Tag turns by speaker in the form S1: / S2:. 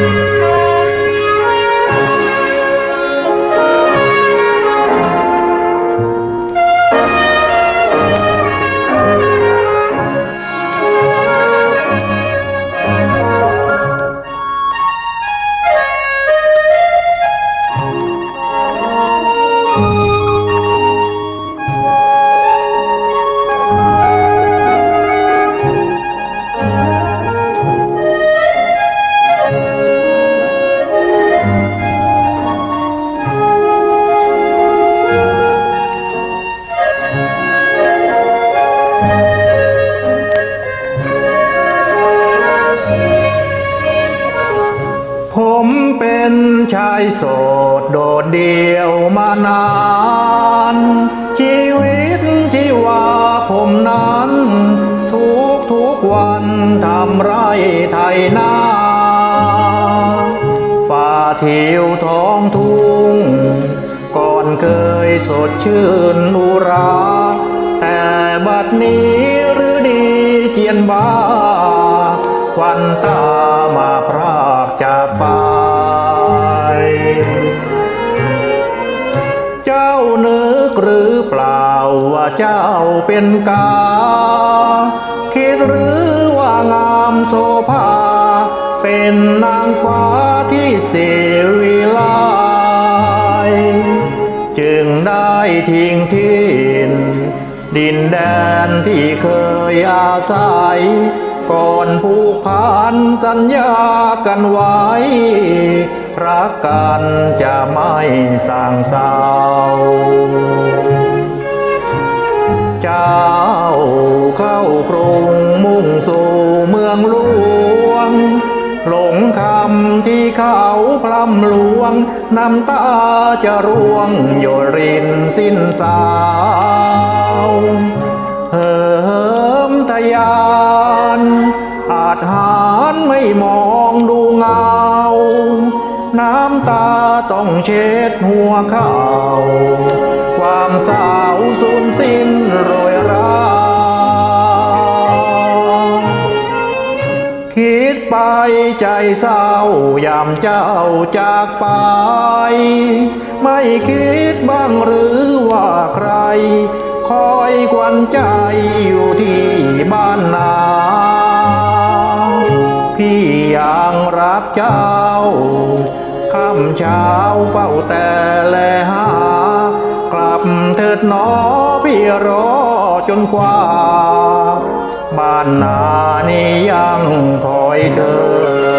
S1: ผม ชายโสดโดดเดี่ยวมานาน ชีวิตชีวาผมนั้น ทุกทุกวันทำไรไถนาฝ่าเทิวท้องทุ่ง ก่อนเคยสดชื่นอุรา แต่บัดนี้หรือดีเจียนบ้าควันตามาพรากจากไป เจ้านึกหรือเปล่าว่าเจ้าเป็นกา คิดหรือว่างามโสภา เป็นนางฟ้าที่เสรีไลาย จึงได้ทิ้งทิ้นดินแดนที่เคยอาศัย ก่อนผูกพันสัญญากันไว้ รักกันจะไม่สร้างเศร้า เจ้าเข้ากรุงมุ่งสู่เมืองหลวง หลงคำที่เขาพลำลวง น้ำตาจะร่วงหยรินสิ้นสาวเหิมทะยาน อาจหารไม่มองดูเงา น้ำตาต้องเช็ดหัวเขาความสาวสูญสิ้นโรยราคิดไปใจเศร้ายามเจ้าจากไป ไม่คิดบ้างหรือว่าใคร คอยควันใจอยู่ที่บ้านนาพี่ยังรักเจ้า คำเช้าเฝ้าแต่แลหากลับเถิดหนอพี่รอจนกว่า บ้านนานี้ยังคอยเธอ